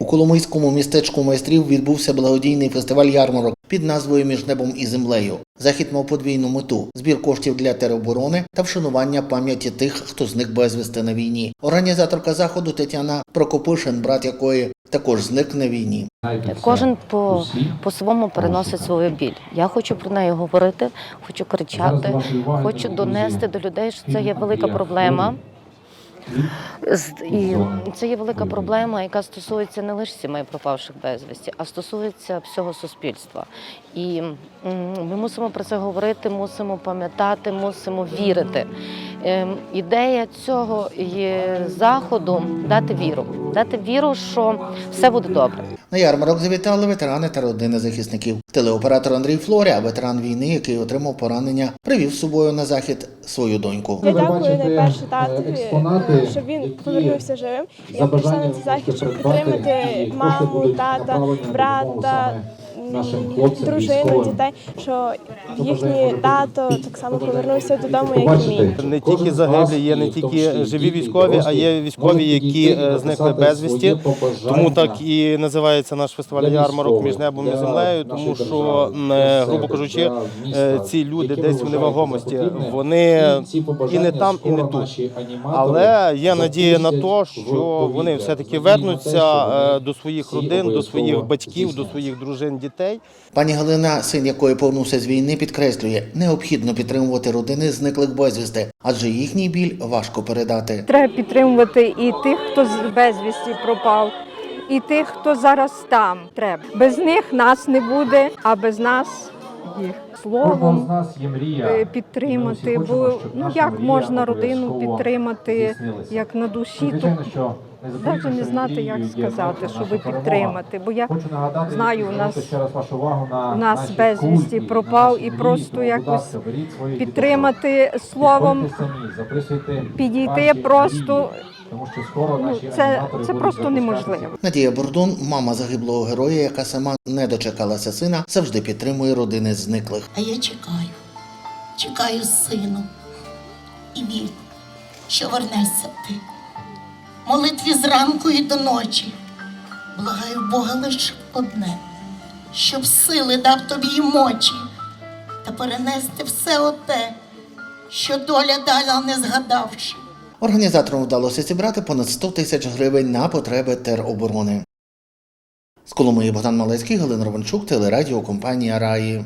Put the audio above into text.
У Коломийському містечку майстрів відбувся благодійний фестиваль ярмарок під назвою Між небом і землею. Захід мав подвійну мету збір коштів для тероборони та вшанування пам'яті тих, хто зник безвісти на війні. Організаторка заходу Тетяна Прокопишин, брат якої також зник на війні. Кожен по, по своєму переносить свою біль. Я хочу про неї говорити, хочу кричати, хочу донести до людей, що це є велика проблема. І це є велика проблема, яка стосується не лише сімей пропавших безвісті, а стосується всього суспільства. І ми мусимо про це говорити, мусимо пам'ятати, мусимо вірити. Ем, Ідея цього заходу дати віру, дати віру, що все буде добре. На ярмарок завітали ветерани та родини захисників. Телеоператор Андрій Флоря, ветеран війни, який отримав поранення, привів з собою на захід свою доньку. Я дякую найперше е, татові, щоб він повернувся живим. Я прийшла на цей захід, щоб підтримати маму, тата, брата, нашим хлопцям, дружину, військовим. дітей, що Хто їхній тато так само повернувся додому, як і мій. Не тільки загиблі, є не в тільки живі військові, а є військові, які е, зникли безвісті. Тому так і називається наш фестиваль ярмарок між небом і землею, тому що, м, е, грубо кажучи, е, ці люди десь у невагомості, вони І і не там, і не тут. Але є надія на те, що вони на те, вернуться е, до своїх родин, до своїх батьків, до своїх дружин, дітей. Пані Галина, син якої повернувся з війни, підкреслює, необхідно підтримувати родини зниклих безвісти, адже їхній біль важко передати. Треба підтримувати і тих, хто з безвісті пропав, і тих, хто зараз там. Треба. Без них нас не буде, а без нас їх. Словом нас є мрія. е, підтримати. Бо ну як можна родину підтримати, як на душі, Звичайно, то що навіть не знати, як сказати, щоб підтримати. Бо я Хочу нагадати, знаю, у нас- вашу увагу на у нас безвісті пропав, і просто якось підтримати словом. Підійти просто, тому що скоро Ну, наші це, це просто неможливо. Надія Бордун, мама загиблого героя, яка сама не дочекалася сина, завжди підтримує родини зниклих. А я чекаю, чекаю сину і вірю, що вернешся ти. Молитві зранку і до ночі. Благаю Бога лише одне, щоб сили дав тобі й мочі та перенести все оте, що доля дала не згадавши. Організаторам вдалося зібрати понад 100 тисяч гривень на потреби тероборони. З Коломиї Богдан Малецький, Галина Ровенчук, телерадіокомпанія Раї.